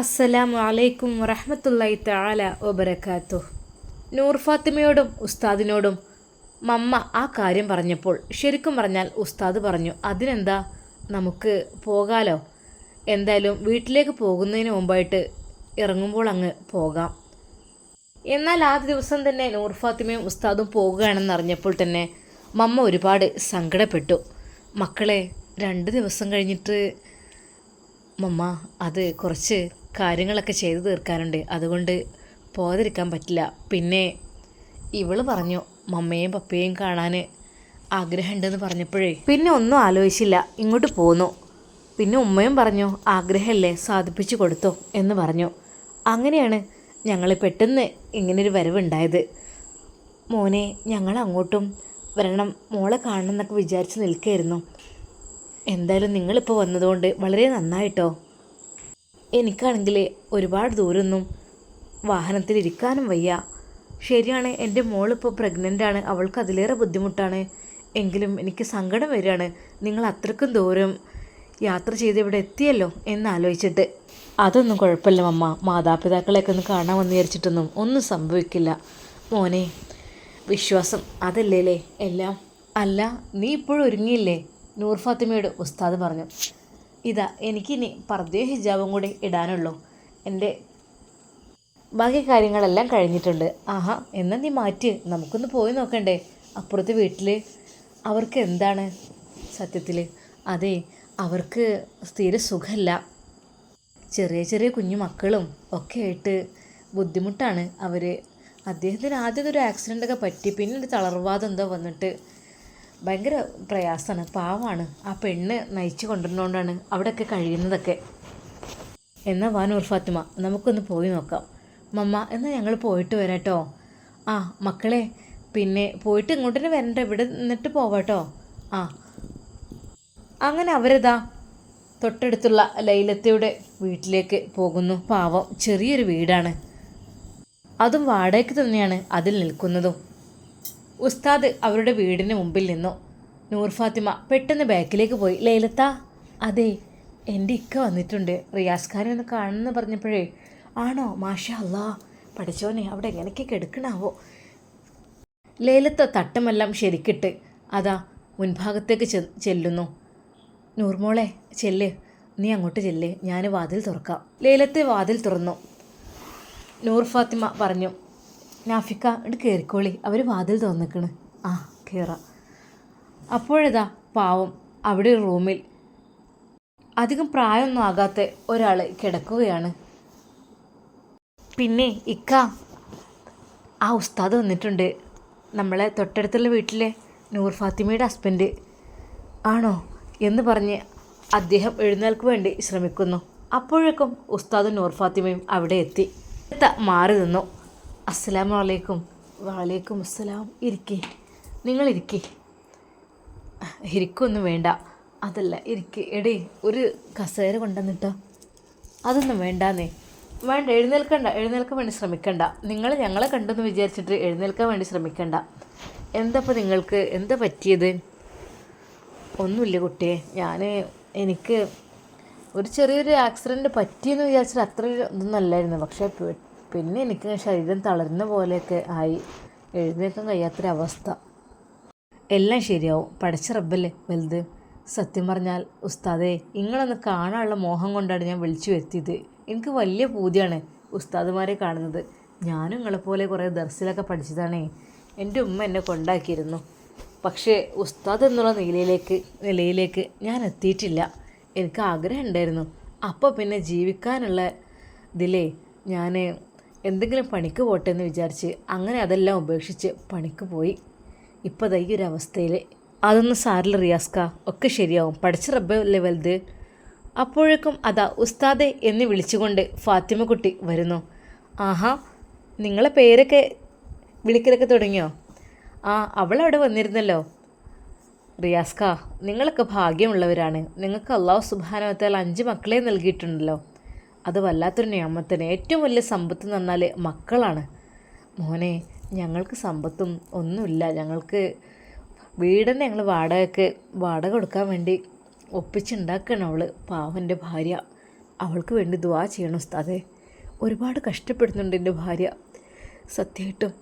അസ്സലാമു അലൈക്കും വറഹമത്തല്ലായി താല ഒബരക്കാത്തു നൂർ ഫാത്തിമയോടും ഉസ്താദിനോടും മമ്മ ആ കാര്യം പറഞ്ഞപ്പോൾ ശരിക്കും പറഞ്ഞാൽ ഉസ്താദ് പറഞ്ഞു അതിനെന്താ? നമുക്ക് പോകാലോ? എന്തായാലും വീട്ടിലേക്ക് പോകുന്നതിന് മുമ്പായിട്ട് ഇറങ്ങുമ്പോൾ അങ്ങ് പോകാം. എന്നാൽ ആ ദിവസം തന്നെ നൂർ ഫാത്തിമയും ഉസ്താദും പോകുകയാണെന്ന് അറിഞ്ഞപ്പോൾ തന്നെ മമ്മ ഒരുപാട് സങ്കടപ്പെട്ടു. മക്കളെ രണ്ട് ദിവസം കഴിഞ്ഞിട്ട് മമ്മ അത് കുറച്ച് കാര്യങ്ങളൊക്കെ ചെയ്തു തീർക്കാനുണ്ട്. അതുകൊണ്ട് പോകാതിരിക്കാൻ പറ്റില്ല. പിന്നെ ഇവൾ പറഞ്ഞു മമ്മയും പപ്പയും കാണാൻ ആഗ്രഹമുണ്ടെന്ന് പറഞ്ഞപ്പോഴേ പിന്നെ ഒന്നും ആലോചിച്ചില്ല. ഇങ്ങോട്ട് പോന്നു. പിന്നെ ഉമ്മയും പറഞ്ഞു ആഗ്രഹമല്ലേ സാധിപ്പിച്ചു കൊടുത്തോ എന്ന് പറഞ്ഞു. അങ്ങനെയാണ് ഞങ്ങൾ പെട്ടെന്ന് ഇങ്ങനൊരു വരവുണ്ടായത്. മോനെ ഞങ്ങൾ അങ്ങോട്ടും വരണം മോളെ കാണണം എന്നൊക്കെ വിചാരിച്ച് നിൽക്കുകയായിരുന്നു എന്തായാലും നിങ്ങളിപ്പോൾ വന്നതുകൊണ്ട് വളരെ നന്നായിട്ടോ? എനിക്കാണെങ്കിൽ ഒരുപാട് ദൂരൊന്നും വാഹനത്തിൽ ഇരിക്കാനും വയ്യ. ശരിയാണ് എന്റെ മോളിപ്പോൾ പ്രഗ്നന്റ് ആണ് അവൾക്ക് അതിലേറെ ബുദ്ധിമുട്ടാണ്. എങ്കിലും എനിക്ക് സങ്കടം വരികയാണ്. നിങ്ങൾ അത്രക്കും ദൂരം യാത്ര ചെയ്ത് ഇവിടെ എത്തിയല്ലോ എന്നാലോചിച്ചിട്ട്. അതൊന്നും കുഴപ്പമില്ല മമ്മ. മാതാപിതാക്കളെയൊക്കെ ഒന്ന് കാണാൻ വന്ന് വിചാരിച്ചിട്ടൊന്നും ഒന്നും സംഭവിക്കില്ല. മോനെ വിശ്വാസം അതല്ലേ എല്ലാം അല്ല നീ ഇപ്പോഴും ഒരുങ്ങിയില്ലേ? നൂർ ഫാത്തിമയോട് ഉസ്താദ് പറഞ്ഞു. ഇതാ എനിക്കിനി പർദ്ദയും ഹിജാബും കൂടി ഇടാനുള്ളൂ. എന്റെ ബാക്കി കാര്യങ്ങളെല്ലാം കഴിഞ്ഞിട്ടുണ്ട്. ആഹാ എന്നാ നീ മാറ്റി. നമുക്കൊന്ന് പോയി നോക്കണ്ടേ? അപ്പുറത്തെ വീട്ടിൽ അവർക്ക് എന്താണ് സത്യത്തിൽ അതെ അവർക്ക് സ്ഥിര സുഖമല്ല ചെറിയ ചെറിയ കുഞ്ഞു മക്കളും ഒക്കെ ആയിട്ട് ബുദ്ധിമുട്ടാണ് അവർ അദ്ദേഹത്തിന് ആദ്യം ഒരു ആക്സിഡന്റ് ഒക്കെ പറ്റി. പിന്നെ ഒരു തളർവാദം എന്തോ വന്നിട്ട് ഭയങ്കര പ്രയാസമാണ് പാവമാണ് ആ പെണ്ണ് നയിച്ചു കൊണ്ടുവരുന്നതുകൊണ്ടാണ് അവിടെയൊക്കെ കഴിയുന്നതൊക്കെ. എന്നാൽ വാനൂർ ഫാത്തിമ നമുക്കൊന്ന് പോയി നോക്കാം. മമ്മ എന്നാൽ ഞങ്ങൾ പോയിട്ട് വരാട്ടോ. ആ മക്കളെ പിന്നെ പോയിട്ട് ഇങ്ങോട്ട് തന്നെ വരണ്ട ഇവിടെ നിന്നിട്ട് പോവാട്ടോ. ആ. അങ്ങനെ അവരിതാ തൊട്ടടുത്തുള്ള ലൈലത്തയുടെ വീട്ടിലേക്ക് പോകുന്നു. പാവം ചെറിയൊരു വീടാണ്. അതും വാടകയ്ക്ക് തന്നെയാണ് അതിൽ നിൽക്കുന്നതും. ഉസ്താദ് അവരുടെ വീടിന് മുമ്പിൽ നിന്നു. നൂർ ഫാത്തിമ പെട്ടെന്ന് ബാക്കിലേക്ക് പോയി. ലൈലത്ത അതെ എന്റെ ഇക്ക വന്നിട്ടുണ്ട്. റിയാസ് ഒന്ന് കാണുമെന്ന് പറഞ്ഞപ്പോഴേ ആണോ? മാഷ അല്ലാ പഠിച്ചോനെ അവിടെ എങ്ങനെയൊക്കെ കിടക്കണാവോ? ലേലത്ത തട്ടമെല്ലാം ശരിക്കിട്ട് അതാ മുൻഭാഗത്തേക്ക് ചെ ചെല്ലുന്നു. നൂർമോളെ ചെല്ല്. നീ അങ്ങോട്ട് ചെല്ല്. ഞാൻ വാതിൽ തുറക്കാം. ലേലത്തെ വാതിൽ തുറന്നു. നൂർ ഫാത്തിമ പറഞ്ഞു നാഫിക്ക ഇട്ട് കയറിക്കോളി അവർ വാതിൽ തുറന്നിക്കണ്. ആ കയറാം അപ്പോഴതാ പാവം അവിടെ റൂമിൽ അധികം പ്രായമൊന്നും ആകാത്ത ഒരാൾ കിടക്കുകയാണ്. പിന്നെ ഇക്ക ആ ഉസ്താദ് വന്നിട്ടുണ്ട്. നമ്മളെ തൊട്ടടുത്തുള്ള വീട്ടിലെ നൂർ ഫാത്തിമയുടെ ഹസ്ബൻഡ്. ആണോ എന്ന് പറഞ്ഞ് അദ്ദേഹം എഴുന്നേൽക്ക് വേണ്ടി ശ്രമിക്കുന്നു. അപ്പോഴേക്കും ഉസ്താദും നൂർ ഫാത്തിമയും അവിടെ എത്തി. മാറി നിന്നു. അസ്സലാമു അലൈക്കും വാലേക്കും അസ്സലാം ഇരിക്കേ. നിങ്ങൾ ഇരിക്കേ ഇരിക്കൊന്നും വേണ്ട. അതല്ല ഇരിക്ക്. എടേ ഒരു കസേര കൊണ്ടുവന്നിട്ടോ. അതൊന്നും വേണ്ടാന്നേ. വേണ്ട എഴുന്നേൽക്കണ്ട. എഴുന്നേൽക്കാൻ വേണ്ടി ശ്രമിക്കണ്ട. നിങ്ങൾ ഞങ്ങളെ കണ്ടെന്ന് വിചാരിച്ചിട്ട് എഴുന്നേൽക്കാൻ വേണ്ടി ശ്രമിക്കണ്ട. എന്തപ്പോൾ നിങ്ങൾക്ക്? എന്താ പറ്റിയത്? ഒന്നുമില്ല കുട്ടിയെ. ഞാൻ എനിക്ക് ഒരു ചെറിയൊരു ആക്സിഡന്റ് പറ്റിയെന്ന് വിചാരിച്ചിട്ട് അത്ര ഇതൊന്നും അല്ലായിരുന്നു. പക്ഷേ പിന്നെ എനിക്ക് ശരീരം തളരുന്ന പോലെയൊക്കെ ആയി. എഴുന്നേൽക്കാൻ കഴിയാത്തൊരവസ്ഥ. എല്ലാം ശരിയാവും. പഠിച്ച റബ്ബല്ലേ വലുത്. സത്യം പറഞ്ഞാൽ ഉസ്താദേ നിങ്ങളൊന്ന് കാണാനുള്ള മോഹം കൊണ്ടാണ് ഞാൻ വിളിച്ചു വരുത്തിയത്. എനിക്ക് വലിയ പൂതിയാണ് ഉസ്താദുമാരെ കാണുന്നത്. ഞാനും നിങ്ങളെപ്പോലെ കുറേ ദർസിലൊക്കെ പഠിച്ചതാണേ. എന്റെ ഉമ്മ എന്നെ കൊണ്ടാക്കിയിരുന്നു. പക്ഷേ ഉസ്താദ് എന്നുള്ള നിലയിലേക്ക് നിലയിലേക്ക് ഞാൻ എത്തിയിട്ടില്ല. എനിക്ക് ആഗ്രഹം ഉണ്ടായിരുന്നു. അപ്പോൾ പിന്നെ ജീവിക്കാനുള്ള ഇതിലേ ഞാൻ എന്തെങ്കിലും പണിക്ക് പോട്ടെ എന്ന് വിചാരിച്ച് അങ്ങനെ അതെല്ലാം ഉപേക്ഷിച്ച് പണിക്ക് പോയി. ഇപ്പോൾ ദൈ ഒരു അവസ്ഥയിൽ അതൊന്നും സാറിൽ റിയാസ്ക ഒക്കെ ശരിയാവും. പഠിച്ച റബ്ബല്ലേ വലുത്? അപ്പോഴേക്കും അതാ ഉസ്താദെ എന്ന് വിളിച്ചുകൊണ്ട് ഫാത്തിമ കുട്ടി വരുന്നു. ആഹാ നിങ്ങളെ പേരൊക്കെ വിളിക്കലൊക്കെ തുടങ്ങിയോ? ആ അവളവിടെ വന്നിരുന്നല്ലോ. റിയാസ്ക നിങ്ങളൊക്കെ ഭാഗ്യമുള്ളവരാണ്. നിങ്ങൾക്ക് അള്ളാഹു സുബാനവത്താൽ അഞ്ച് മക്കളെ നൽകിയിട്ടുണ്ടല്ലോ. അത് വല്ലാത്തൊരു നിയമത്തിന്. ഏറ്റവും വലിയ സമ്പത്ത് പറഞ്ഞാൽ മക്കളാണ്. മോനെ ഞങ്ങൾക്ക് സമ്പത്തും ഒന്നുമില്ല. ഞങ്ങൾക്ക് വീടിന് ഞങ്ങൾ വാടകയ്ക്ക് വാടക കൊടുക്കാൻ വേണ്ടി ഒപ്പിച്ചുണ്ടാക്കണം അവൾ പാവന്റെ ഭാര്യ. അവൾക്ക് വേണ്ടി ദുവാ ചെയ്യണം ഉസ്താദേ. ഒരുപാട് കഷ്ടപ്പെടുന്നുണ്ട് എന്റെ ഭാര്യ. സത്യമായിട്ടും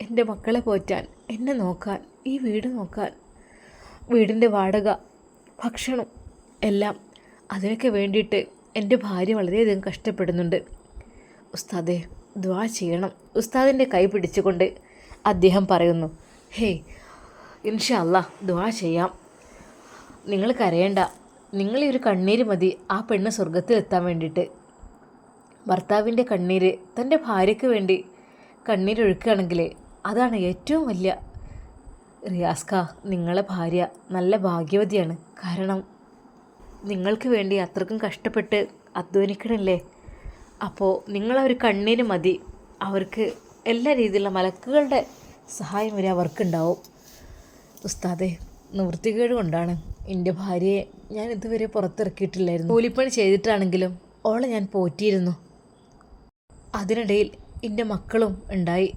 എന്റെ മക്കളെ പോറ്റാൻ എന്നെ നോക്കാൻ ഈ വീട് നോക്കാൻ വീടിന്റെ വാടക ഭക്ഷണം എല്ലാം അതിനൊക്കെ വേണ്ടിയിട്ട് എന്റെ ഭാര്യ വളരെയധികം കഷ്ടപ്പെടുന്നുണ്ട്. ഉസ്താദെ ദ്വാ ചെയ്യണം. ഉസ്താദിന്റെ കൈ പിടിച്ചുകൊണ്ട് അദ്ദേഹം പറയുന്നു ഹേയ് ഇൻഷാ അല്ല ദ്വാ ചെയ്യാം. നിങ്ങൾ കരയണ്ട. നിങ്ങൾ ഈ ഒരു കണ്ണീര് മതി ആ പെണ്ണ് സ്വർഗത്തിലെത്താൻ വേണ്ടിയിട്ട്. ഭർത്താവിന്റെ കണ്ണീര് തന്റെ ഭാര്യയ്ക്ക് വേണ്ടി കണ്ണീരൊഴുക്കുകയാണെങ്കിൽ അതാണ് ഏറ്റവും വലിയ റിയാസ്ക. നിങ്ങളെ ഭാര്യ നല്ല ഭാഗ്യവതിയാണ്. കാരണം നിങ്ങൾക്ക് വേണ്ടി അത്രക്കും കഷ്ടപ്പെട്ട് അധ്വാനിക്കണല്ലേ? അപ്പോൾ നിങ്ങളൊരു കണ്ണീര് മതി. അവർക്ക് എല്ലാ രീതിയിലുള്ള മലക്കുകളുടെ സഹായം വരെ അവർക്കുണ്ടാവും. ഉസ്താദെ നിവൃത്തികേട് കൊണ്ടാണ് എന്റെ ഭാര്യയെ ഞാൻ ഇതുവരെ പുറത്തിറക്കിയിട്ടില്ലായിരുന്നു. കൂലിപ്പണി ചെയ്തിട്ടാണെങ്കിലും ഓളെ ഞാൻ പോറ്റിയിരുന്നു. അതിനിടയിൽ എന്റെ മക്കളും ഉണ്ടായി.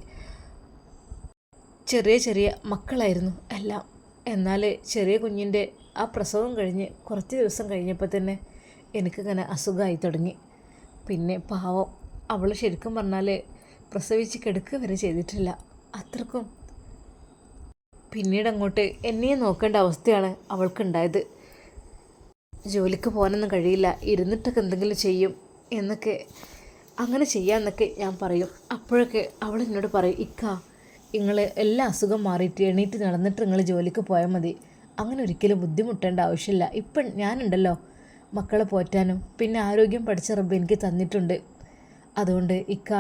ചെറിയ ചെറിയ മക്കളായിരുന്നു എല്ലാം. എന്നാൽ ചെറിയ കുഞ്ഞിന്റെ ആ പ്രസവം കഴിഞ്ഞ് കുറച്ച് ദിവസം കഴിഞ്ഞപ്പോൾ തന്നെ എനിക്കിങ്ങനെ അസുഖമായി തുടങ്ങി. പിന്നെ പാവം അവൾ ശരിക്കും പറഞ്ഞാൽ പ്രസവിച്ച് കിടക്കുക വരെ ചെയ്തിട്ടില്ല. അത്രക്കും പിന്നീട് അങ്ങോട്ട് എന്നെയും നോക്കേണ്ട അവസ്ഥയാണ് അവൾക്കുണ്ടായത്. ജോലിക്ക് പോകാനൊന്നും കഴിയില്ല ഇരുന്നിട്ടൊക്കെ എന്തെങ്കിലും ചെയ്യും എന്നൊക്കെ അങ്ങനെ ചെയ്യാമെന്നൊക്കെ ഞാൻ പറയും. അപ്പോഴൊക്കെ അവൾ എന്നോട് പറയും ഇക്ക നിങ്ങൾ എല്ലാ അസുഖം മാറിയിട്ട് എണീറ്റ് നടന്നിട്ട് നിങ്ങൾ ജോലിക്ക് പോയാൽ മതി. അങ്ങനെ ഒരിക്കലും ബുദ്ധിമുട്ടേണ്ട ആവശ്യമില്ല. ഇപ്പം ഞാനുണ്ടല്ലോ മക്കളെ പോറ്റാനും പിന്നെ ആരോഗ്യം പഠിച്ച റബ്ബ് എനിക്ക് തന്നിട്ടുണ്ട്. അതുകൊണ്ട് ഇക്ക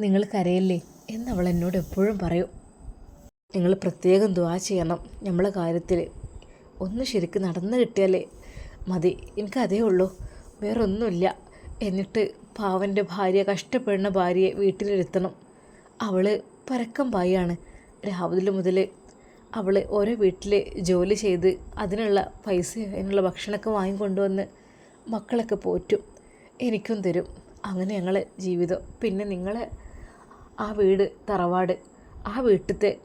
നിങ്ങൾ കരയല്ലേ? എന്ന് അവൾ എന്നോട് എപ്പോഴും പറയും. നിങ്ങൾ പ്രത്യേകം ദ്വാ ചെയ്യണം നമ്മളെ കാര്യത്തിൽ. ഒന്ന് ശരിക്ക് നടന്നു കിട്ടിയാലേ മതി. എനിക്ക് അതേ ഉള്ളൂ. വേറൊന്നുമില്ല. എന്നിട്ട് പാവന്റെ ഭാര്യ കഷ്ടപ്പെടുന്ന ഭാര്യയെ വീട്ടിലിരുത്തണം. അവൾ പരക്കം പായാണ്. രാവിലെ മുതൽ അവൾ ഓരോ വീട്ടിൽ ജോലി ചെയ്ത് അതിനുള്ള പൈസ അതിനുള്ള ഭക്ഷണമൊക്കെ വാങ്ങിക്കൊണ്ടുവന്ന് മക്കളൊക്കെ പോറ്റും. എനിക്കും തരും. അങ്ങനെ ഞങ്ങളെ ജീവിതം. പിന്നെ നിങ്ങളെ ആ വീട് തറവാട് ആ വീട്ടിലത്തെ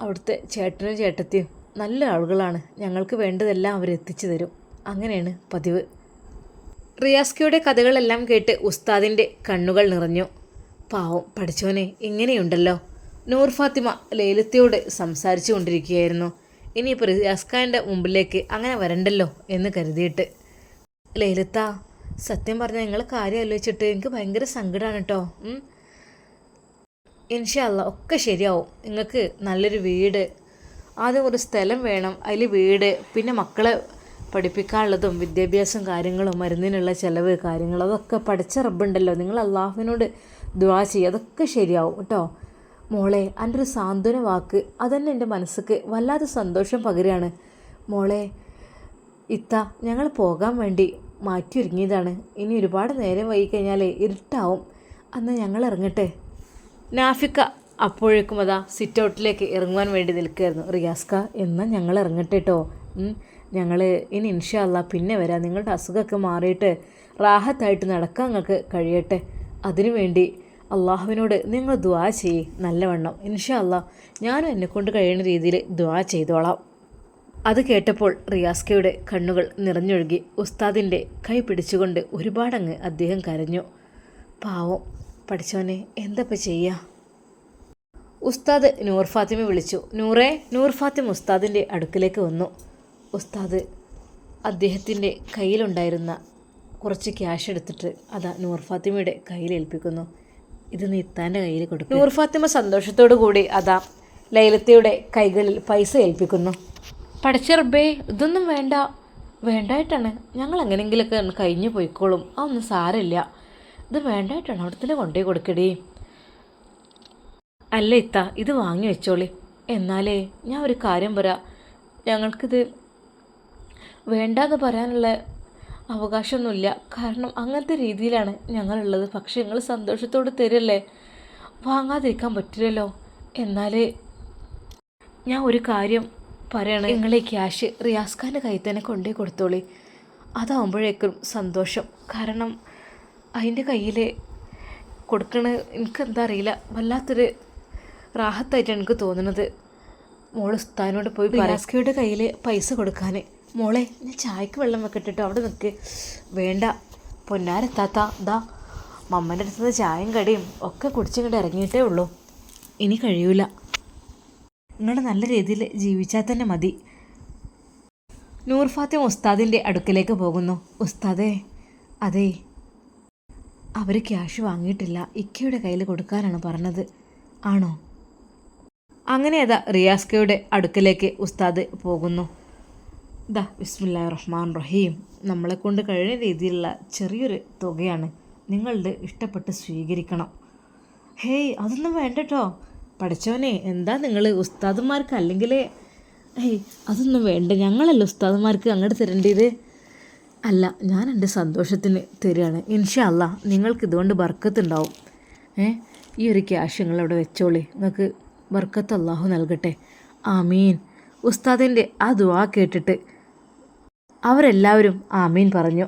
അവിടുത്തെ ചേട്ടനും ചേട്ടത്തിയും നല്ല ആളുകളാണ്. ഞങ്ങൾക്ക് വേണ്ടതെല്ലാം അവർ എത്തിച്ചു തരും. അങ്ങനെയാണ് പതിവ്. റിയാസ്കിയുടെ കഥകളെല്ലാം കേട്ട് ഉസ്താദിന്റെ കണ്ണുകൾ നിറഞ്ഞു. പാവം പഠിച്ചോനെ ഇങ്ങനെയുണ്ടല്ലോ. നൂർ ഫാത്തിമ ലൈലത്തയോട് സംസാരിച്ചു കൊണ്ടിരിക്കുകയായിരുന്നു ഇനിയിപ്പോൾ റിയാസ്ഖാന്റെ മുമ്പിലേക്ക് അങ്ങനെ വരണ്ടല്ലോ എന്ന് കരുതിയിട്ട്. ലേലത്ത സത്യം പറഞ്ഞാൽ നിങ്ങൾ കാര്യം ആലോചിച്ചിട്ട് എനിക്ക് ഭയങ്കര സങ്കടമാണ് കേട്ടോ. ഇൻഷല്ല ഒക്കെ ശരിയാവും. നിങ്ങൾക്ക് നല്ലൊരു വീട് ആദ്യം ഒരു സ്ഥലം വേണം അതിൽ വീട് പിന്നെ മക്കളെ പഠിപ്പിക്കാനുള്ളതും വിദ്യാഭ്യാസം കാര്യങ്ങളും മരുന്നിനുള്ള ചിലവ് കാര്യങ്ങൾ അതൊക്കെ പഠിച്ച റബ്ബുണ്ടല്ലോ. നിങ്ങൾ അള്ളാഹുവിനോട് ദ്വാ ചെയ്യുക അതൊക്കെ ശരിയാവും കേട്ടോ. മോളെ എന്റെ ഒരു സാന്ത്വന വാക്ക്. അതന്നെ എന്റെ മനസ്സിക്ക് വല്ലാതെ സന്തോഷം പകരുകയാണ് മോളെ ഇത്ത ഞങ്ങൾ പോകാൻ വേണ്ടി മാറ്റി ഒരുങ്ങിയതാണ് ഇനി ഒരുപാട് നേരം വൈകി കഴിഞ്ഞാൽ ഇരുട്ടാവും. അന്ന് ഞങ്ങൾ ഇറങ്ങട്ടെ. നാഫിക്ക അപ്പോഴേക്കും അതാ സിറ്റ് ഔട്ടിലേക്ക് ഇറങ്ങുവാൻ വേണ്ടി നിൽക്കുകയായിരുന്നു. റിയാസ്ക എന്നാൽ ഞങ്ങൾ ഇറങ്ങട്ടെ കേട്ടോ ഞങ്ങൾ ഇനി ഇൻഷല്ല പിന്നെ വരാം. നിങ്ങളുടെ അസുഖമൊക്കെ മാറിയിട്ട് റാഹത്തായിട്ട് നടക്കാൻ നിങ്ങൾക്ക് കഴിയട്ടെ. അതിനുവേണ്ടി അള്ളാഹുവിനോട് നിങ്ങൾ ദ്വാ ചെയ്യേ നല്ലവണ്ണം. ഇൻഷാ അള്ളാഹ് ഞാനും എന്നെക്കൊണ്ട് കഴിയുന്ന രീതിയിൽ ദ്വാ ചെയ്തോളാം. അത് കേട്ടപ്പോൾ റിയാസ്കയുടെ കണ്ണുകൾ നിറഞ്ഞൊഴുകി ഉസ്താദിന്റെ കൈ പിടിച്ചുകൊണ്ട് ഒരുപാടങ്ങ് അദ്ദേഹം കരഞ്ഞു. പാവം പഠിച്ചവനെ എന്തപ്പം ചെയ്യുക ഉസ്താദ് നൂർ ഫാത്തിമ വിളിച്ചു. നൂറെ നൂർ ഫാത്തിമ ഉസ്താദിന്റെ അടുക്കിലേക്ക് വന്നു. ഉസ്താദ് അദ്ദേഹത്തിന്റെ കയ്യിലുണ്ടായിരുന്ന കുറച്ച് ക്യാഷ് എടുത്തിട്ട് അതാ നൂർ ഫാത്തിമയുടെ കയ്യിൽ ഏൽപ്പിക്കുന്നു. ഇത് നിത്താന്റെ കയ്യിൽ കൊടുക്കും. നൂർ ഫാത്തിമ സന്തോഷത്തോടു കൂടി അതാ ലൈലത്തയുടെ കൈകളിൽ പൈസ ഏൽപ്പിക്കുന്നു. പഠിച്ചറബേ ഇതൊന്നും വേണ്ട. വേണ്ടായിട്ടാണ്. ഞങ്ങൾ എങ്ങനെയെങ്കിലൊക്കെ കഴിഞ്ഞു പോയിക്കോളും. അതൊന്നും സാരമില്ല. ഇത് വേണ്ടായിട്ടാണ്. അവിടെ തന്നെ കൊണ്ടുപോയി കൊടുക്കടേ. അല്ല ഇത്ത ഇത് വാങ്ങി വെച്ചോളി. എന്നാലേ ഞാൻ ഒരു കാര്യം പറയാം ഞങ്ങൾക്കിത് വേണ്ടാന്ന് പറയാനുള്ള അവകാശമൊന്നുമില്ല. കാരണം അങ്ങനത്തെ രീതിയിലാണ് ഞങ്ങളുള്ളത്. പക്ഷെ ഞങ്ങൾ സന്തോഷത്തോടെ തരല്ലേ? വാങ്ങാതിരിക്കാൻ പറ്റില്ലല്ലോ. എന്നാൽ ഞാൻ ഒരു കാര്യം പറയണം. നിങ്ങളെ ക്യാഷ് റിയാസ് ഖാന്റെ കയ്യിൽ തന്നെ കൊണ്ടേ കൊടുത്തോളി. അതാവുമ്പോഴേക്കും സന്തോഷം. കാരണം അതിന്റെ കയ്യിൽ കൊടുക്കണ എനിക്കെന്താ അറിയില്ല. വല്ലാത്തൊരു റാഹത്തായിട്ടാണ് എനിക്ക് തോന്നുന്നത് മോൾ ഉസ്താനോട് പോയി റിയാസ്കയുടെ കയ്യിൽ പൈസ കൊടുക്കാൻ മോളെ ഞാൻ ചായക്ക് വെള്ളം വെക്കട്ടെ അവിടെ നിൽക്ക് വേണ്ട. പൊന്നാരെത്താത്ത ദാ മമ്മന്റെ അടുത്ത് ചായയും കടിയും ഒക്കെ കുടിച്ചിങ്ങോട്ട് ഇറങ്ങിയിട്ടേ ഉള്ളൂ. ഇനി കഴിയൂല. നിങ്ങൾ നല്ല രീതിയിൽ ജീവിച്ചാൽ തന്നെ മതി. നൂർഫാത്തി ഉസ്താദിന്റെ അടുക്കലേക്ക് പോകുന്നു. ഉസ്താദേ അതെ. അവർ ക്യാഷ് വാങ്ങിയിട്ടില്ല. ഇക്കയുടെ കയ്യിൽ കൊടുക്കാനാണ് പറഞ്ഞത്. ആണോ? അങ്ങനെ അതാ റിയാസ്കയുടെ അടുക്കലേക്ക് ഉസ്താദ് പോകുന്നു. ദാ ബിസ്മില്ലാ റഹ്മാൻ റഹീം നമ്മളെ കൊണ്ട് കഴിയുന്ന രീതിയിലുള്ള ചെറിയൊരു തുകയാണ് നിങ്ങളുടെ ഇഷ്ടപ്പെട്ട് സ്വീകരിക്കണം. ഹേയ് അതൊന്നും വേണ്ടട്ടോ. പഠിച്ചവനെ എന്താ നിങ്ങൾ ഉസ്താദന്മാർക്ക് അല്ലെങ്കിൽ ഹേയ് അതൊന്നും വേണ്ട. ഞങ്ങളല്ല ഉസ്താദന്മാർക്ക് അങ്ങോട്ട് തരേണ്ടത്? അല്ല ഞാൻ എന്റെ സന്തോഷത്തിന് തരികയാണ്. ഇൻഷാ അല്ല നിങ്ങൾക്ക് ഇതുകൊണ്ട് ബർക്കത്തുണ്ടാവും. ഏ ഈ ഒരു ക്യാഷ് നിങ്ങളവിടെ വെച്ചോളി. നിങ്ങൾക്ക് ബർക്കത്ത് അള്ളാഹു നൽകട്ടെ. ആമീൻ. ഉസ്താദിന്റെ ആ ദുവാ കേട്ടിട്ട് അവരെല്ലാവരും ആമീൻ പറഞ്ഞു.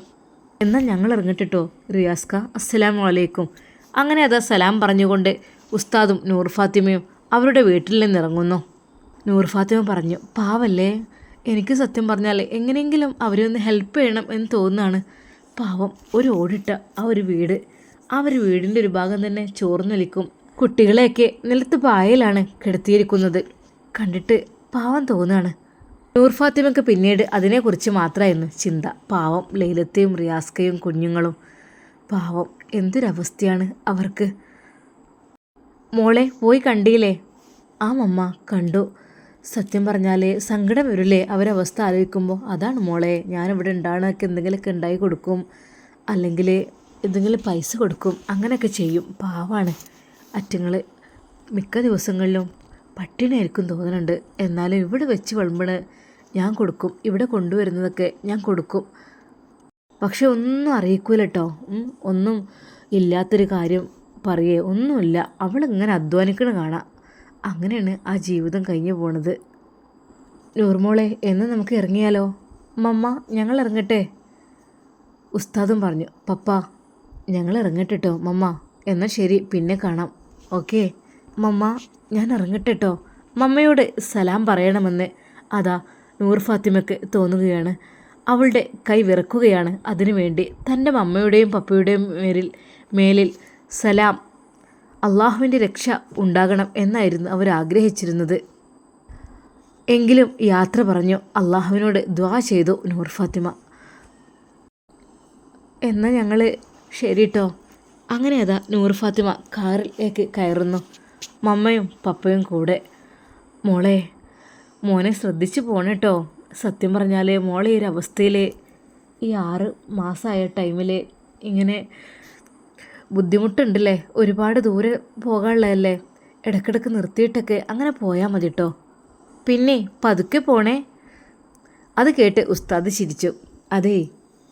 എന്നാൽ ഞങ്ങൾ ഇറങ്ങിട്ടിട്ടോ? റിയാസ്ക അസ്സലാം വലൈക്കും അങ്ങനെ അത് സലാം പറഞ്ഞുകൊണ്ട് ഉസ്താദും നൂർ ഫാത്തിമയും അവരുടെ വീട്ടിൽ നിന്നിറങ്ങുന്നു നൂർ ഫാത്തിമ പറഞ്ഞു പാവല്ലേ എനിക്ക് സത്യം പറഞ്ഞാൽ എങ്ങനെയെങ്കിലും അവരെ ഒന്ന് ഹെൽപ്പ് ചെയ്യണം എന്ന് തോന്നുന്നതാണ് പാവം ഒരു ഓടിട്ട ആ ഒരു വീട്. ആ ഒരു വീടിന്റെ ഒരു ഭാഗം തന്നെ ചോർന്നൊലിക്കും. കുട്ടികളെയൊക്കെ നിലത്ത് പായയിലാണ് കിടത്തിയിരിക്കുന്നത്. കണ്ടിട്ട് പാവം തോന്നുകയാണ്. നൂർ ഫാത്തിമയ്ക്ക് പിന്നീട് അതിനെക്കുറിച്ച് മാത്രമായിരുന്നു ചിന്ത. പാവം ലൈലത്തെയും റിയാസ്കയും കുഞ്ഞുങ്ങളും. പാവം എന്തൊരവസ്ഥയാണ് അവർക്ക്? മോളെ പോയി കണ്ടില്ലേ? ആ മമ്മ കണ്ടു. സത്യം പറഞ്ഞാൽ സങ്കടം വരില്ലേ? അവരവസ്ഥ ആലോചിക്കുമ്പോൾ അതാണ് മോളെ ഞാനിവിടെ ഉണ്ടാകണമൊക്കെ എന്തെങ്കിലുമൊക്കെ ഉണ്ടായി കൊടുക്കും. അല്ലെങ്കിൽ എന്തെങ്കിലും പൈസ കൊടുക്കും. അങ്ങനെയൊക്കെ ചെയ്യും. പാവാണ് അറ്റങ്ങൾ മിക്ക ദിവസങ്ങളിലും പട്ടിണിയായിരിക്കും തോന്നുന്നുണ്ട് എന്നാലും ഇവിടെ വെച്ച് വിളമ്പണ്. ഞാൻ കൊടുക്കും. ഇവിടെ കൊണ്ടുവരുന്നതൊക്കെ ഞാൻ കൊടുക്കും. പക്ഷെ ഒന്നും അറിയിക്കൂല കേട്ടോ ഒന്നും ഇല്ലാത്തൊരു കാര്യം പറയേ. ഒന്നുമില്ല. അവളിങ്ങനെ അധ്വാനിക്കണ കാണാം. അങ്ങനെയാണ് ആ ജീവിതം കഴിഞ്ഞു പോണത്. നൂർമോളെ എന്ന് നമുക്ക് ഇറങ്ങിയാലോ? മമ്മ ഞങ്ങൾ ഇറങ്ങട്ടെ? ഉസ്താദും പറഞ്ഞു പപ്പ ഞങ്ങൾ ഇറങ്ങട്ടെ കേട്ടോ മമ്മ. എന്നാൽ ശരി പിന്നെ കാണാം. ഓക്കെ. മമ്മ ഞാൻ ഇറങ്ങട്ടെ കേട്ടോ മമ്മയോട് സലാം പറയണമെന്ന്. അതാ നൂർ ഫാത്തിമയ്ക്ക് തോന്നുകയാണ്. അവളുടെ കൈ വിറക്കുകയാണ്. അതിനുവേണ്ടി തന്റെ മമ്മയുടെയും പപ്പയുടെയും മേലിൽ മേലിൽ സലാം അള്ളാഹുവിന്റെ രക്ഷ ഉണ്ടാകണം എന്നായിരുന്നു അവർ ആഗ്രഹിച്ചിരുന്നത്. എങ്കിലും യാത്ര പറഞ്ഞു അള്ളാഹുവിനോട് ദ്വാ ചെയ്തു നൂർ ഫാത്തിമ. എന്നാൽ ഞങ്ങൾ ശരിട്ടോ? അങ്ങനെ അതാ നൂർ ഫാത്തിമ കാറിലേക്ക് കയറുന്നു. മമ്മയും പപ്പയും കൂടെ. മോളെ മോനെ ശ്രദ്ധിച്ചു പോണേട്ടോ സത്യം പറഞ്ഞാൽ മോളെ ഈ ഒരു അവസ്ഥയിൽ ഈ ആറ് മാസമായ ടൈമിൽ ഇങ്ങനെ ബുദ്ധിമുട്ടുണ്ടല്ലേ? ഒരുപാട് ദൂരെ പോകാനുള്ളതല്ലേ? ഇടയ്ക്കിടയ്ക്ക് നിർത്തിയിട്ടൊക്കെ അങ്ങനെ പോയാൽ മതി കേട്ടോ പിന്നെ പതുക്കെ പോണേ. അത് കേട്ട് ഉസ്താദ് ചിരിച്ചു. അതേ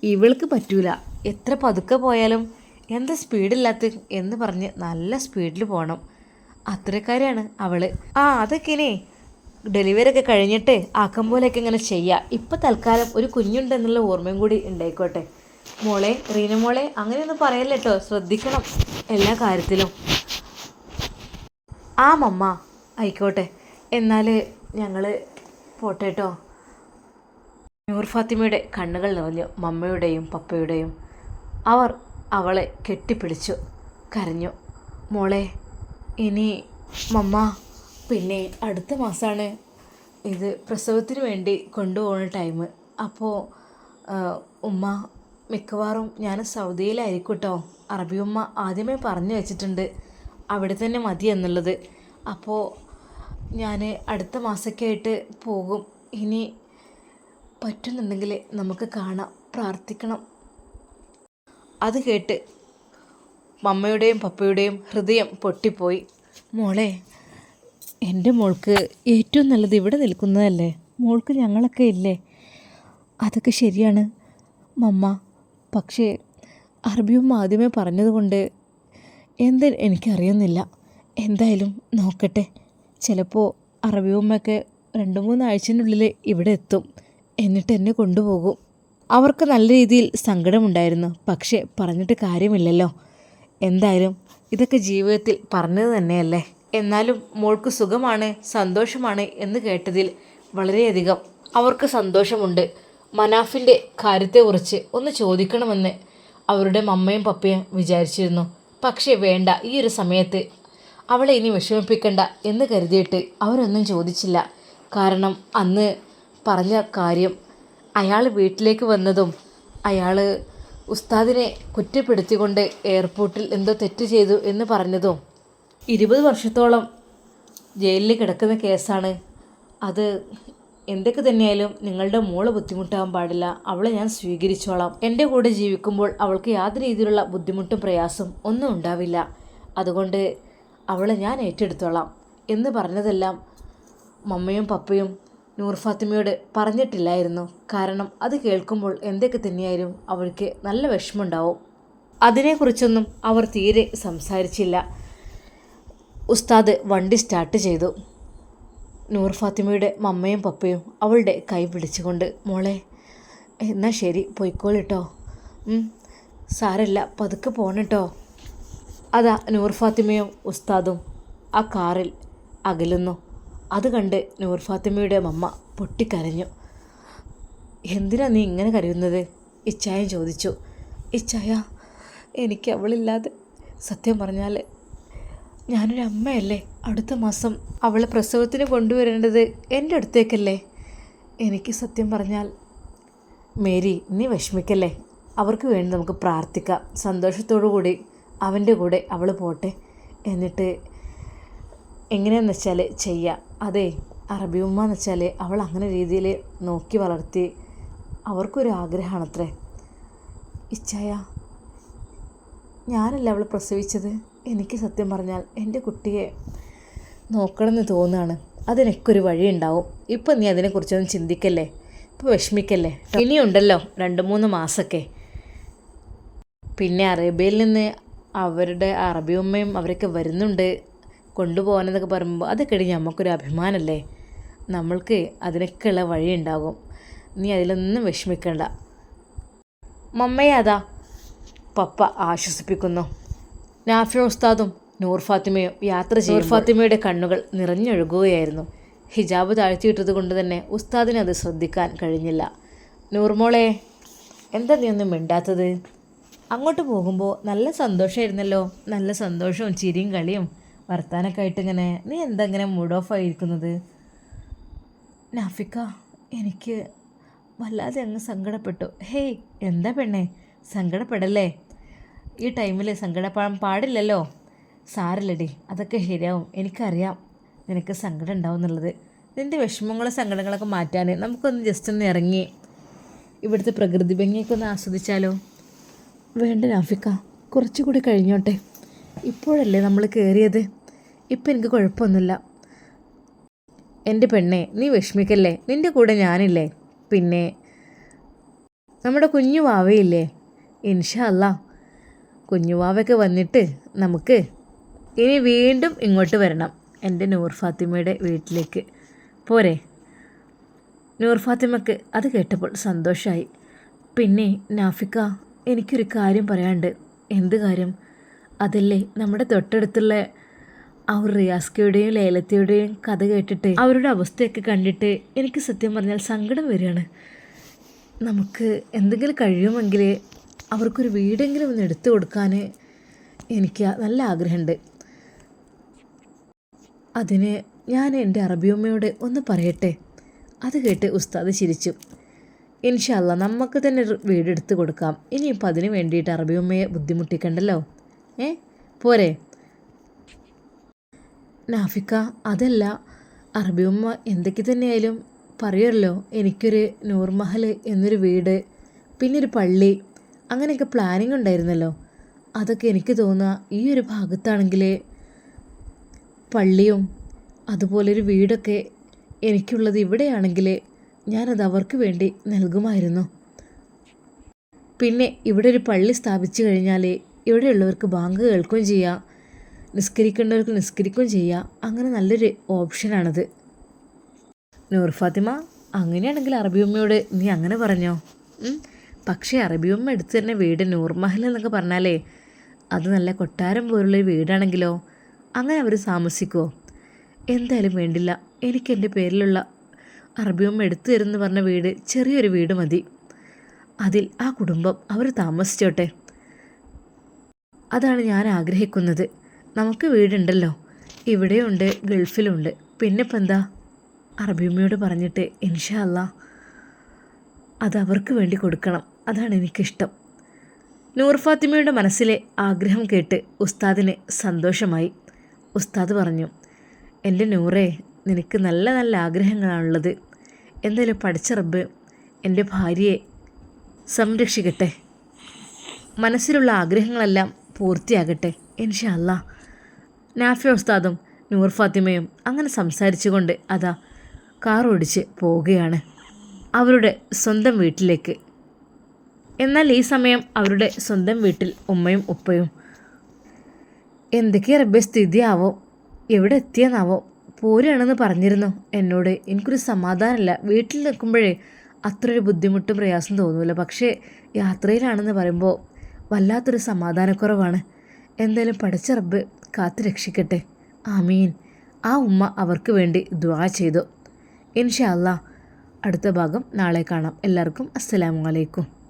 ഇവൾക്ക് പറ്റൂല. എത്ര പതുക്കെ പോയാലും എന്താ സ്പീഡില്ലാത്ത എന്ന് പറഞ്ഞ് നല്ല സ്പീഡിൽ പോകണം അത്രക്കാരാണ് അവൾ. ആ അതൊക്കെ ഡെലിവറി ഒക്കെ കഴിഞ്ഞിട്ട് ആക്കം പോലെയൊക്കെ ഇങ്ങനെ ചെയ്യാം. ഇപ്പം തൽക്കാലം ഒരു കുഞ്ഞുണ്ടെന്നുള്ള ഓർമ്മയും കൂടി ഉണ്ടായിക്കോട്ടെ. മോളെ റീന മോളെ അങ്ങനെയൊന്നും പറയല്ല കേട്ടോ ശ്രദ്ധിക്കണം എല്ലാ കാര്യത്തിലും. ആ മമ്മ. ആയിക്കോട്ടെ. എന്നാൽ ഞങ്ങൾ പോട്ടെ കേട്ടോ നൂർ ഫാത്തിമയുടെ കണ്ണുകൾ നിറഞ്ഞു. മമ്മയുടെയും പപ്പയുടെയും. അവർ അവളെ കെട്ടിപ്പിടിച്ചു. കരഞ്ഞു. മോളെ ഇനി മമ്മ പിന്നെ അടുത്ത മാസമാണ് ഇത് പ്രസവത്തിന് വേണ്ടി കൊണ്ടുപോകുന്ന ടൈം അപ്പോൾ ഉമ്മ മിക്കവാറും ഞാൻ സൗദിയിലായിരിക്കും കേട്ടോ അറബി ഉമ്മ ആദ്യമേ പറഞ്ഞു വെച്ചിട്ടുണ്ട് അവിടെ തന്നെ മതി എന്നുള്ളത്. അപ്പോൾ ഞാൻ അടുത്ത മാസമൊക്കെ ആയിട്ട് പോകും. ഇനി പറ്റുന്നുണ്ടെങ്കിൽ നമുക്ക് കാണാം പ്രാർത്ഥിക്കണം. അത് കേട്ട് മമ്മയുടെയും പപ്പയുടെയും ഹൃദയം പൊട്ടിപ്പോയി. മോളെ എന്റെ മോൾക്ക് ഏറ്റവും നല്ലത് ഇവിടെ നിൽക്കുന്നതല്ലേ? മോൾക്ക് ഞങ്ങളൊക്കെ ഇല്ലേ? അതൊക്കെ ശരിയാണ്. മമ്മ പക്ഷേ അറബിയും ആദ്യമേ പറഞ്ഞതുകൊണ്ട് എന്ത് എനിക്കറിയുന്നില്ല. എന്തായാലും നോക്കട്ടെ. ചിലപ്പോൾ അറബിയുമ്മയൊക്കെ രണ്ട് മൂന്നാഴ്ചനുള്ളിൽ ഇവിടെ എത്തും. എന്നിട്ട് എന്നെ കൊണ്ടുപോകും. അവർക്ക് നല്ല രീതിയിൽ സങ്കടമുണ്ടായിരുന്നു. പക്ഷേ പറഞ്ഞിട്ട് കാര്യമില്ലല്ലോ. എന്തായാലും ഇതൊക്കെ ജീവിതത്തിൽ പറഞ്ഞത് തന്നെയല്ലേ? എന്നാലും മോൾക്ക് സുഖമാണ് സന്തോഷമാണ് എന്ന് കേട്ടതിൽ വളരെയധികം അവർക്ക് സന്തോഷമുണ്ട്. മനാഫിന്റെ കാര്യത്തെക്കുറിച്ച് ഒന്ന് ചോദിക്കണമെന്ന് അവരുടെ മമ്മയും പപ്പയും വിചാരിച്ചിരുന്നു. പക്ഷേ വേണ്ട ഈ ഒരു സമയത്ത് അവളെ ഇനി വിഷമിപ്പിക്കണ്ട എന്ന് കരുതിയിട്ട് അവരൊന്നും ചോദിച്ചില്ല. കാരണം അന്ന് പറഞ്ഞ കാര്യം അയാൾ വീട്ടിലേക്ക് വന്നതും അയാൾ ഉസ്താദിനെ കുറ്റപ്പെടുത്തിക്കൊണ്ട് എയർപോർട്ടിൽ എന്തോ തെറ്റ് ചെയ്തു എന്ന് പറഞ്ഞതും ഇരുപത് വർഷത്തോളം ജയിലിൽ കിടക്കുന്ന കേസാണ്. അത് എന്തൊക്കെ തന്നെയായാലും നിങ്ങളുടെ മോൾ ബുദ്ധിമുട്ടാകാൻ പാടില്ല. അവളെ ഞാൻ സ്വീകരിച്ചോളാം. എന്റെ കൂടെ ജീവിക്കുമ്പോൾ അവൾക്ക് യാതൊരു രീതിയിലുള്ള ബുദ്ധിമുട്ടും പ്രയാസം ഒന്നും ഉണ്ടാവില്ല. അതുകൊണ്ട് അവളെ ഞാൻ ഏറ്റെടുത്തോളാം എന്ന് പറഞ്ഞതെല്ലാം മമ്മയും പപ്പയും നൂർ ഫാത്തിമയോട് പറഞ്ഞിട്ടില്ലായിരുന്നു. കാരണം അത് കേൾക്കുമ്പോൾ എന്തൊക്കെ തന്നെയായാലും അവൾക്ക് നല്ല വിഷമമുണ്ടാവും. അതിനെക്കുറിച്ചൊന്നും അവർ തീരെ സംസാരിച്ചില്ല. ഉസ്താദ് വണ്ടി സ്റ്റാർട്ട് ചെയ്തു. നൂർ ഫാത്തിമയുടെ മമ്മയും പപ്പയും അവളുടെ കൈ പിടിച്ചുകൊണ്ട് മോളെ എന്നാൽ ശരി പൊയ്ക്കോളിട്ടോ. സാരല്ല പതുക്കെ പോണട്ടോ. അതാ നൂർ ഫാത്തിമയും ഉസ്താദും ആ കാറിൽ അകലുന്നു. അത് കണ്ട് നൂർ ഫാത്തിമയുടെ മമ്മ പൊട്ടിക്കരഞ്ഞു. എന്തിനാ നീ ഇങ്ങനെ കരയുന്നത്? ഇച്ചായം ചോദിച്ചു. ഇച്ചായ എനിക്ക് അവളില്ലാതെ സത്യം പറഞ്ഞാൽ ഞാനൊരു അമ്മയല്ലേ അടുത്ത മാസം അവളെ പ്രസവത്തിന് കൊണ്ടുവരേണ്ടത് എന്റെ അടുത്തേക്കല്ലേ? എനിക്ക് സത്യം പറഞ്ഞാൽ മേരി നീ വിഷമിക്കല്ലേ? അവർക്ക് വേണ്ടി നമുക്ക് പ്രാർത്ഥിക്കാം. സന്തോഷത്തോടു കൂടി അവന്റെ കൂടെ അവൾ പോട്ടെ. എന്നിട്ട് എങ്ങനെയാണെന്ന് വെച്ചാൽ ചെയ്യുക അതെ അറബി ഉമ്മ എന്ന് വെച്ചാൽ അവൾ അങ്ങനെ രീതിയിൽ നോക്കി വളർത്തി അവർക്കൊരു ആഗ്രഹമാണത്രേ. ഇച്ചായ ഞാനല്ല അവൾ പ്രസവിച്ചത്? എനിക്ക് സത്യം പറഞ്ഞാൽ എന്റെ കുട്ടിയെ നോക്കണമെന്ന് തോന്നുകയാണ്. അതിനൊക്കെ ഒരു വഴിയുണ്ടാവും ഇപ്പം നീ അതിനെക്കുറിച്ചൊന്നും ചിന്തിക്കല്ലേ? ഇപ്പോൾ വിഷമിക്കല്ലേ? ഇനിയുണ്ടല്ലോ രണ്ട് മൂന്ന് മാസമൊക്കെ. പിന്നെ അറേബ്യയിൽ നിന്ന് അവരുടെ അറബി ഉമ്മയും അവരൊക്കെ വരുന്നുണ്ട്. കൊണ്ടുപോകാനെന്നൊക്കെ പറയുമ്പോൾ അതൊക്കെ ഇടി നമുക്കൊരു അഭിമാനമല്ലേ? നമ്മൾക്ക് അതിനൊക്കെയുള്ള വഴിയുണ്ടാകും നീ അതിലൊന്നും വിഷമിക്കണ്ട. മമ്മയെ അതാ പപ്പ ആശ്വസിപ്പിക്കുന്നു. നാഫിയ ഉസ്താദും നൂർ ഫാത്തിമയും യാത്ര ചെയ്യും നൂർ ഫാത്തിമയുടെ കണ്ണുകൾ നിറഞ്ഞൊഴുകുകയായിരുന്നു. ഹിജാബ് താഴ്ത്തിയിട്ടത് കൊണ്ട് തന്നെ ഉസ്താദിന് അത് ശ്രദ്ധിക്കാൻ കഴിഞ്ഞില്ല. നൂർമോളെ എന്താ നീ ഒന്നും മിണ്ടാത്തത്? അങ്ങോട്ട് പോകുമ്പോൾ നല്ല സന്തോഷമായിരുന്നല്ലോ നല്ല സന്തോഷവും ചിരിയും കളിയും വർത്താനൊക്കെ ആയിട്ട് ഇങ്ങനെ നീ എന്താ ഇങ്ങനെ മൂഡ് ഓഫ് ആയിരിക്കുന്നത്? നാഫിക്ക എനിക്ക് വല്ലാതെ അങ്ങ് സങ്കടപ്പെട്ടു. ഹേയ് എന്താ പെണ്ണേ? സങ്കടപ്പെടല്ലേ? ഈ ടൈമിൽ സങ്കടപ്പെടാൻ പാടില്ലല്ലോ? സാരില്ലടി അതൊക്കെ ശരിയാവും. എനിക്കറിയാം നിനക്ക് സങ്കടം ഉണ്ടാവും എന്നുള്ളത് നിന്റെ വിഷമങ്ങളും സങ്കടങ്ങളൊക്കെ മാറ്റാൻ നമുക്കൊന്ന് ജസ്റ്റ് ഒന്ന് ഇറങ്ങി ഇവിടുത്തെ പ്രകൃതി ഭംഗിയൊക്കെ ഒന്ന് ആസ്വദിച്ചാലോ? വേണ്ട നാഫിക്ക കുറച്ചുകൂടി കഴിഞ്ഞോട്ടെ. ഇപ്പോഴല്ലേ നമ്മൾ കയറിയത് ഇപ്പം എനിക്ക് കുഴപ്പമൊന്നുമില്ല. എന്റെ പെണ്ണെ നീ വിഷമിക്കല്ലേ? നിന്റെ കൂടെ ഞാനില്ലേ? പിന്നെ നമ്മുടെ കുഞ്ഞു വാവയില്ലേ? ഇൻഷാ അല്ലാ കുഞ്ഞുവാവൊക്കെ വന്നിട്ട് നമുക്ക് ഇനി വീണ്ടും ഇങ്ങോട്ട് വരണം. എന്റെ നൂർ ഫാത്തിമയുടെ വീട്ടിലേക്ക്. പോരെ. നൂർ ഫാത്തിമക്ക് അത് കേട്ടപ്പോൾ സന്തോഷമായി പിന്നെ നാഫിക്ക എനിക്കൊരു കാര്യം പറയാണ്ട് എന്ത് കാര്യം? അതല്ലേ നമ്മുടെ തൊട്ടടുത്തുള്ള ഒരു റിയാസ്കയുടെയും ലേലത്തിയുടെയും കഥ കേട്ടിട്ട് അവരുടെ അവസ്ഥയൊക്കെ കണ്ടിട്ട് എനിക്ക് സത്യം പറഞ്ഞാൽ സങ്കടം വരികയാണ്. നമുക്ക് എന്തെങ്കിലും കഴിയുമെങ്കിൽ അവർക്കൊരു വീടെങ്കിലും ഒന്ന് എടുത്തു കൊടുക്കാൻ എനിക്ക് നല്ല ആഗ്രഹമുണ്ട്. അതിന് ഞാൻ എന്റെ അറബിയമ്മയോട് ഒന്ന് പറയട്ടെ? അത് കേട്ട് ഉസ്താദ് ചിരിച്ചു. ഇൻഷല്ല നമുക്ക് തന്നെ ഒരു വീടെടുത്ത് കൊടുക്കാം. ഇനിയിപ്പോൾ അതിന് വേണ്ടിയിട്ട് അറബിയമ്മയെ ബുദ്ധിമുട്ടിക്കണ്ടല്ലോ? ഏ? പോരെ. നാഫിക്ക അതല്ല. അറബിയമ്മ എന്തൊക്കെ തന്നെയായാലും പറയുമല്ലോ എനിക്കൊരു നൂർമഹൽ എന്നൊരു വീട് പിന്നൊരു പള്ളി അങ്ങനെയൊക്കെ പ്ലാനിങ് ഉണ്ടായിരുന്നല്ലോ. അതൊക്കെ എനിക്ക് തോന്നുക ഈ ഒരു ഭാഗത്താണെങ്കിൽ പള്ളിയും അതുപോലൊരു വീടൊക്കെ എനിക്കുള്ളത് ഇവിടെയാണെങ്കിൽ ഞാനത് അവർക്ക് വേണ്ടി നൽകുമായിരുന്നു. പിന്നെ ഇവിടെ ഒരു പള്ളി സ്ഥാപിച്ചു കഴിഞ്ഞാൽ ഇവിടെയുള്ളവർക്ക് ബാങ്ക് കേൾക്കുകയും ചെയ്യാം നിസ്കരിക്കേണ്ടവർക്ക് നിസ്കരിക്കുകയും ചെയ്യാം. അങ്ങനെ നല്ലൊരു ഓപ്ഷനാണത് നൂർ ഫാത്തിമ അങ്ങനെയാണെങ്കിൽ അറബിയമ്മയോട് നീ അങ്ങനെ പറഞ്ഞോ. പക്ഷേ അറബിയമ്മ എടുത്തു തന്നെ വീട് നൂർമഹൽ എന്നൊക്കെ പറഞ്ഞാലേ അത് നല്ല കൊട്ടാരം പോലുള്ളൊരു വീടാണെങ്കിലോ? അങ്ങനെ അവർ താമസിക്കുമോ എന്തായാലും വേണ്ടില്ല. എനിക്ക് എന്റെ പേരിലുള്ള അറബിയമ്മ എടുത്തു തരുമെന്ന് പറഞ്ഞ വീട് ചെറിയൊരു വീട് മതി. അതിൽ ആ കുടുംബം അവർ താമസിച്ചോട്ടെ. അതാണ് ഞാൻ ആഗ്രഹിക്കുന്നത്. നമുക്ക് വീടുണ്ടല്ലോ. ഇവിടെയുണ്ട് ഗൾഫിലുണ്ട്. പിന്നെ ഇപ്പം എന്താ അറബിയമ്മയോട് പറഞ്ഞിട്ട് ഇൻഷാ അല്ലാ അത് അവർക്ക് വേണ്ടി കൊടുക്കണം. അതാണ് എനിക്കിഷ്ടം നൂർ ഫാത്തിമയുടെ മനസ്സിലെ ആഗ്രഹം കേട്ട് ഉസ്താദിന് സന്തോഷമായി. ഉസ്താദ് പറഞ്ഞു എന്റെ നൂറേ നിനക്ക് നല്ല നല്ല ആഗ്രഹങ്ങളാണുള്ളത്. എന്തായാലും പഠിച്ച റബ്ബ് എന്റെ ഭാര്യയെ സംരക്ഷിക്കട്ടെ. മനസ്സിലുള്ള ആഗ്രഹങ്ങളെല്ലാം പൂർത്തിയാകട്ടെ ഇൻഷാ അല്ലാ. നാഫി ഉസ്താദും നൂർ ഫാത്തിമയും അങ്ങനെ സംസാരിച്ചുകൊണ്ട് അതാ കാർ ഓടിച്ച് പോവുകയാണ്. അവരുടെ സ്വന്തം വീട്ടിലേക്ക് എന്നാൽ ഈ സമയം അവരുടെ സ്വന്തം വീട്ടിൽ ഉമ്മയും ഉപ്പയും. എന്തൊക്കെ റബ്ബെ സ്ഥിതിയാവോ? എവിടെ എത്തിയെന്നാവോ? പോരുകയാണെന്ന് പറഞ്ഞിരുന്നു. എന്നോട് എനിക്കൊരു സമാധാനമില്ല. വീട്ടിൽ നിൽക്കുമ്പോഴേ അത്രയൊരു ബുദ്ധിമുട്ടും പ്രയാസം തോന്നൂല. പക്ഷേ യാത്രയിലാണെന്ന് പറയുമ്പോൾ വല്ലാത്തൊരു സമാധാനക്കുറവാണ്. എന്തായാലും പഠിച്ച റബ്ബ് കാത്തു രക്ഷിക്കട്ടെ. ആമീൻ. ആ ഉമ്മ അവർക്ക് വേണ്ടി ദ്വാ ചെയ്തു. ഇൻഷാ അടുത്ത ഭാഗം നാളെ കാണാം. എല്ലാവർക്കും അസ്സലാമു അലൈക്കും.